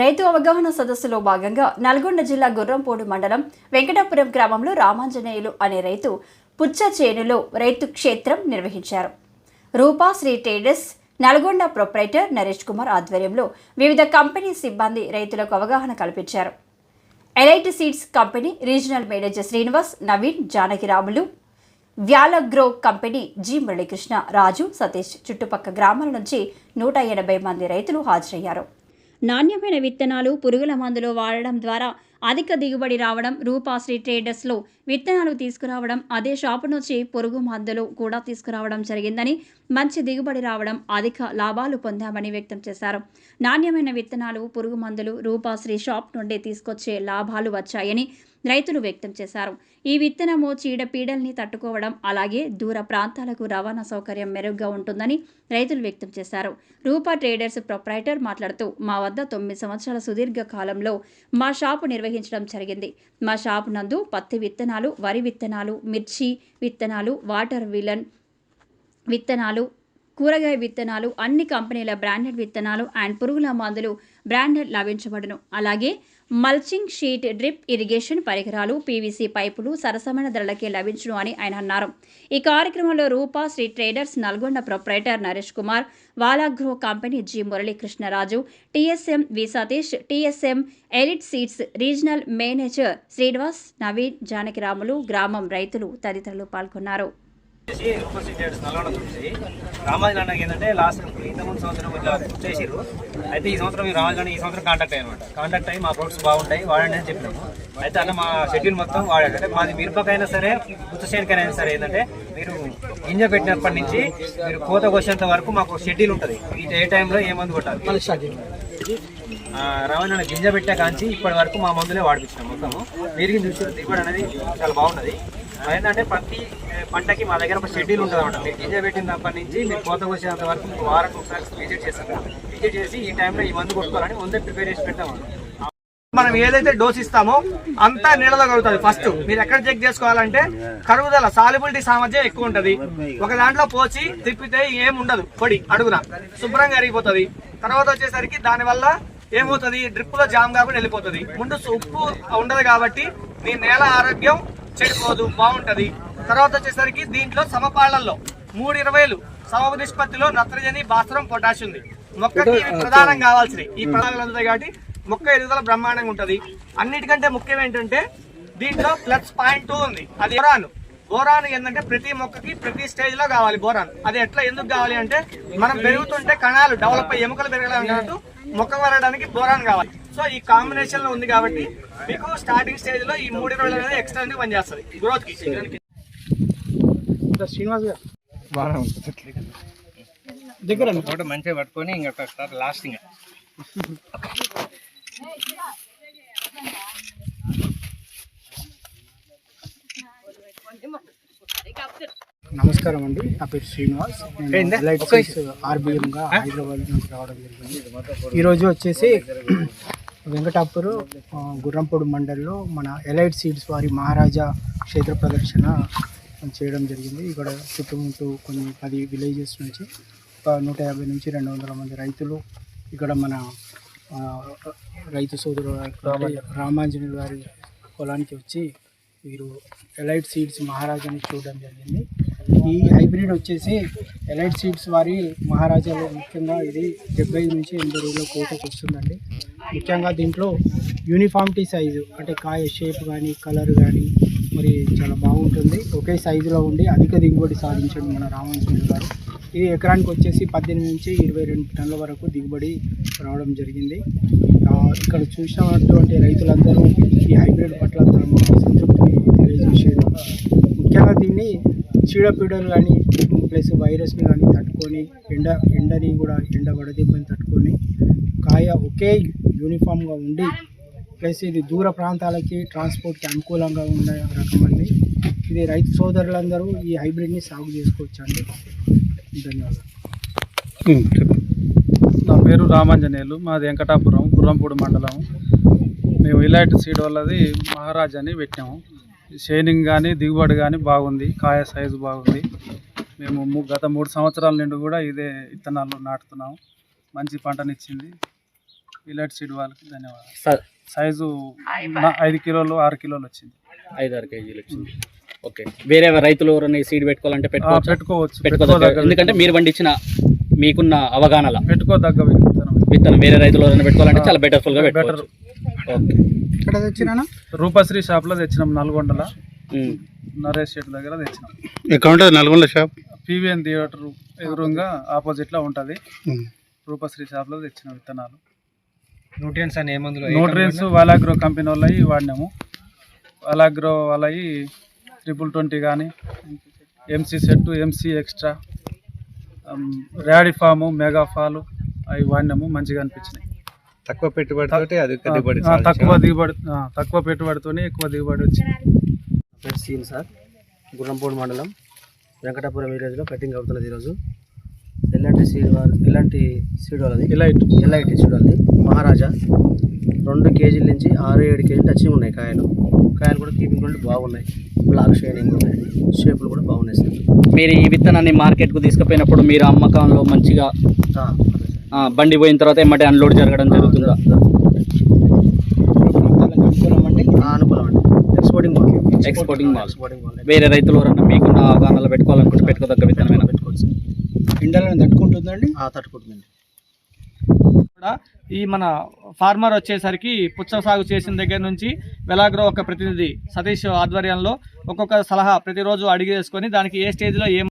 రైతు అవగాహన సదస్సులో భాగంగా నల్గొండ జిల్లా గుర్రంపోడు మండలం వెంకటాపురం గ్రామంలో రామాంజనేయులు అనే రైతు పుచ్చ చేనులో రైతు క్షేత్రం నిర్వహించారు. రూపా శ్రీ ట్రేడర్స్ నల్గొండ ప్రొప్రైటర్ నరేష్ కుమార్ ఆధ్వర్యంలో వివిధ కంపెనీ సిబ్బంది రైతులకు అవగాహన కల్పించారు. Elite seeds company regional manager Srinivas Naveen Janakiramulu Valagro company G Muralikrishna Raju Satish చుట్టుపక్క గ్రామాల నుంచి నూట ఎనభై మంది రైతులు హాజరయ్యారు. నాణ్యమైన విత్తనాలు పురుగుల మందులు వాడడం ద్వారా అధిక దిగుబడి రావడం రూపాశ్రీ ట్రేడర్స్లో విత్తనాలు తీసుకురావడం అదే షాపు నుంచి పురుగు మందులు కూడా తీసుకురావడం జరిగిందని మంచి దిగుబడి రావడం అధిక లాభాలు పొందామని వ్యక్తం చేశారు. నాణ్యమైన విత్తనాలు పురుగు మందులు రూపాశ్రీ షాప్ నుండి తీసుకొచ్చే లాభాలు వచ్చాయని రైతులు వ్యక్తం చేశారు. ఈ విత్తనము చీడపీడల్ని తట్టుకోవడం అలాగే దూర ప్రాంతాలకు రవాణా సౌకర్యం మెరుగ్గా ఉంటుందని రైతులు వ్యక్తం చేశారు. రూపా ట్రేడర్స్ ప్రొప్రైటర్ మాట్లాడుతూ మా వద్ద తొమ్మిది సంవత్సరాల సుదీర్ఘ కాలంలో మా షాపు నిర్వహించడం జరిగింది. మా షాపు నందు పత్తి విత్తనాలు వరి విత్తనాలు మిర్చి విత్తనాలు వాటర్ విలన్ విత్తనాలు కూరగాయ విత్తనాలు అన్ని కంపెనీల బ్రాండెడ్ విత్తనాలు అండ్ పురుగుల మందులు బ్రాండెడ్ లభించబడును. అలాగే మల్చింగ్ షీట్ డ్రిప్ ఇరిగేషన్ పరికరాలు పీవీసీ పైపులు సరసమైన ధరలకే లభించును అని ఆయన అన్నారు. ఈ కార్యక్రమంలో Rupa Sri traders Nalgonda proprietor Naresh Kumar Valagro company G Muralikrishnaraju TSM V Satish TSM elite seeds regional manager Srinivas Naveen Janakiramulu గ్రామం రైతులు తదితరులు పాల్గొన్నారు. వచ్చేసి నల్గొండ రామాజీ అన్నకి ఏంటంటే లాస్ట్ ఇంతకుముందు సంవత్సరం ఇట్లా చేసిరు అయితే ఈ సంవత్సరం ఈ రామాజీ ఈ సంవత్సరం కాంటాక్ట్ అయ్యనమాట కాంటాక్ట్ అయ్యి మా ప్రొడక్ట్స్ బాగుంటాయి వాడండి అని చెప్పినాము. అయితే అన్న మా షెడ్యూల్ మొత్తం వాడాడు అంటే మాది మిరపకైనా సరే ఉత్తసేనికైనా సరే ఏంటంటే మీరు గింజ పెట్టినప్పటి నుంచి మీరు కోత కోసేంత వరకు మాకు షెడ్యూల్ ఉంటుంది. ఈ ఏ టైంలో ఏ మందు కొట్టాలి. రవాణా గింజ పెట్టా కాంచి ఇప్పటి వరకు మా మందులే వాడిపించినాం మొత్తము. నీరుకి చూసి దిగుబడి అనేది చాలా బాగున్నది ఏంటంటే ప్రతి పంటకి మా దగ్గర ఒక షెడ్యూల్ ఉంటుంది అనమాట మీరు గింజ పెట్టినప్పటి నుంచి మీరు కోత వచ్చేంత వరకు మీకు ఒకసారి విజిట్ చేస్తాం విజిట్ చేసి ఈ టైంలో ఈ మందు కొట్టుకోవాలని ముందే ప్రిపేర్ చేసి పెట్టాము మనం ఏదైతే డోస్ ఇస్తామో అంతా నీళ్ళలో కలుగుతుంది ఫస్ట్ మీరు ఎక్కడ చెక్ చేసుకోవాలంటే కరుగుదల సాలిబిలిటీ సామర్థ్యం ఎక్కువ ఉంటది. ఒక దాంట్లో పోసి తిప్పితే ఏం ఉండదు. పొడి అడుగున. శుభ్రంగా అరిగిపోతుంది. తర్వాత వచ్చేసరికి దాని వల్ల ఏమవుతుంది? డ్రిప్లో జామ్ కాకుండా వెళ్ళిపోతుంది. ముందు ఉప్పు ఉండదు కాబట్టి మీ నేల ఆరోగ్యం చెడిపోదు బాగుంటది. తర్వాత వచ్చేసరికి దీంట్లో సమపాళ్ళలో మూడు ఇరవైలు సమ నిష్పత్తిలో నత్రజని భాస్వరం పొటాష్ ఉంది. మొక్కకి ఇవి ప్రధానం కావాల్సినవి. ఈ ప్రధానాలు అందుతాయి కాబట్టి మొక్క ఎదుగుదల బ్రహ్మాండంగా ఉంటది. అన్నిటికంటే ముఖ్యం ఏంటంటే దీంట్లో ప్లస్ పాయింట్ టూ ఉంది. అది బోరాన్. బోరాన్ ఏంటంటే ప్రతి మొక్కకి ప్రతి స్టేజ్లో కావాలి బోరాన్. అది ఎట్లా ఎందుకు కావాలి అంటే మనం పెరుగుతుంటే కణాలు డెవలప్ అయ్యి ఎముకలు పెరగడానికి మొక్క పెరగడానికి బోరాన్ కావాలి. సో ఈ కాంబినేషన్లో ఉంది కాబట్టి మీకు స్టార్టింగ్ స్టేజ్లో ఈ మూడు ఇరవై అనేది ఎక్స్ట్రా పనిచేస్తుంది. గ్రోత్కి శ్రీనివాస్ గారు. దగ్గర తోట మంచిగా పట్టుకొని ఇంకా లాస్ట్ ఇంకా. నమస్కారం అండి. నా పేరు శ్రీనివాస్. నేను ఎలైట్ సీడ్స్ RBM గా హైదరాబాద్ నుంచి రావడం జరిగింది. ఈరోజు వచ్చేసి వెంకటాపురు గుర్రంపూడి మండల్లో మన ఎలైట్ సీడ్స్ వారి మహారాజా క్షేత్ర ప్రదర్శన చేయడం జరిగింది. ఇక్కడ చుట్టుముట్టు కొన్ని పది విలేజెస్ నుంచి ఒక నూట యాభై నుంచి రెండు వందల మంది రైతులు ఇక్కడ మన రైతు సోదరు రామాంజనేయులు గారి పొలానికి వచ్చి వీరు ఎలైట్ సీడ్స్ మహారాజాని చూడడం జరిగింది. ఈ హైబ్రిడ్ వచ్చేసి ఎలైట్ సీడ్స్ వారి మహారాజాలో ముఖ్యంగా ఇది డెబ్బై నుంచి ఎనభై రోజుల కోటకు వస్తుందండి. ముఖ్యంగా దీంట్లో యూనిఫామిటీ సైజు అంటే కాయ షేప్ కానీ కలర్ కానీ మరి చాలా బాగుంటుంది. ఒకే సైజులో ఉండి అధిక దిగుబడి సాధించండి మన రామాంజనేయులు గారు. ఇది ఎకరానికి వచ్చేసి పద్దెనిమిది నుంచి ఇరవై రెండు టన్నుల వరకు దిగుబడి రావడం జరిగింది. ఇక్కడ చూసినటువంటి రైతులందరూ ఈ హైబ్రిడ్ పట్ల తమ సంతృప్తిని ముఖ్యంగా దీన్ని చీడపీడలు కానీ ప్లస్ వైరస్ని కానీ తట్టుకొని ఎండ ఎండని కూడా ఎండ వడదెబ్బని తట్టుకొని కాయ ఒకే యూనిఫామ్గా ఉండి ప్లస్ ఇది దూర ప్రాంతాలకి ట్రాన్స్పోర్ట్కి అనుకూలంగా ఉన్న రకం అండి. ఇది రైతు సోదరులందరూ ఈ హైబ్రిడ్ని సాగు చేసుకోవచ్చు అండి. ధన్యవాదాలు. నా పేరు రామాంజనేయులు మాది వెంకటాపురం గుర్రంపూడి మండలం. మేము ఇలాంటి సీడ్ వల్లది మహారాజ్ అని పెట్టాము. షైనింగ్ కానీ దిగుబడి కానీ బాగుంది కాయ సైజు బాగుంది. మేము గత మూడు సంవత్సరాల నుండి కూడా ఇదే విత్తనాలు నాటుతున్నాము. మంచి పంటనిచ్చింది. ఇలాంటి సీడ్ వాళ్ళకి ధన్యవాదాలు. స- సైజు నా- ఐదు కిలోలు ఆరు కిలోలు వచ్చింది. ఐదారు కేజీలు వచ్చింది. ఓకే. వేరే రైతులు ఎవరైనా ఈ సీడ్ పెట్టుకోవాలంటే ఆ, పెట్టుకోవచ్చు? పెట్టుకోవచ్చు. పెట్టుకోదగ్గ పెట్టుకోదగ్గ ఎందుకంటే మీరు పండించిన మీకున్న అవగాహనల. పెట్టుకోదగ్గ విత్తనం. విత్తనం వేరే రైతులు ఎవరైనా పెట్టుకోవాలంటే చాలా బెటర్ఫుల్గా బెటర్ పెట్టుకోవచ్చు. ఓకే. ఇక్కడ తెచ్చినా రూపశ్రీ షాప్లో తెచ్చినాం నల్గొండల. ఉమ్. నరేష్ షెట్ దగ్గర తెచ్చినాం. ఎక్కడ ఉంటుంది నల్గొండ షాప్ పీవీఎన్ థియేటర్ ఎదురుగా ఆపోజిట్లో ఉంటుంది. రూపశ్రీ షాప్లో తెచ్చిన విత్తనాలు. న్యూట్రియన్స్ అని ఏ మందులు న్యూట్రియన్స్ వాలాగ్రో కంపెనీ వాళ్ళవి వాడినాము. వాలాగ్రో వాళ్ళవి ట్రిపుల్ ట్వంటీ కానీ ఎంసీ సెట్ ఎంసీ ఎక్స్ట్రా ర్యాడీ ఫాము మెగా ఫాలు అవి వాడినాము మంచిగా అనిపించినాయి. తక్కువ దిగుబడి ఆ, తక్కువ దిగుబడి తక్కువ పెట్టుబడితోనే ఎక్కువ దిగుబడి వచ్చింది. పేరు సీన్ సార్ గుర్రంపూడి మండలం వెంకటాపురం విలేజ్లో కటింగ్ అవుతున్నది ఈరోజు. ఎలాంటి సీడ్ వారి ఎలాంటి సీడ్ వాళ్ళది? ఇలైట్ ఎల్ఐటి సీడ్ వాళ్ళది. మహారాజా రెండు కేజీల నుంచి ఆరు ఏడు కేజీలు టచింగ్ ఉన్నాయి కాయలు. కాయలు కూడా కీపింగ్ కూడా బాగున్నాయి. బ్లాక్ షైనింగ్ ఉన్నాయి. షేపులు కూడా బాగున్నాయి సార్. మీరు ఈ విత్తనాన్ని మార్కెట్కు తీసుకుపోయినప్పుడు మీరు అమ్మకంలో మంచిగా బండి పోయిన తర్వాత ఎమ్మటే అన్లోడ్ జరగడం జరుగుతుందా? అనుకూలం అండి ఎక్స్పోర్టింగ్ ఎక్స్పోర్టింగ్ వేరే రైతులు ఎవరైనా మీకున్న అవగాహనలో పెట్టుకోవాలనుకుంటే పెట్టుకోదగ్గ విత్తనమైన? పెట్టుకోవచ్చు. ఎండలను తట్టుకుంటుందండి? ఆ, తట్టుకుంటుందండి. కూడా ఈ మన ఫార్మర్ వచ్చేసరికి పుచ్చ సాగు చేసిన దగ్గర నుంచి వెలాగ్రో ఒక ప్రతినిధి సతీష్ ఆధ్వర్యంలో ఒక్కొక్క సలహా ప్రతిరోజు అడిగి వేసుకొని దానికి ఏ స్టేజ్లో ఏ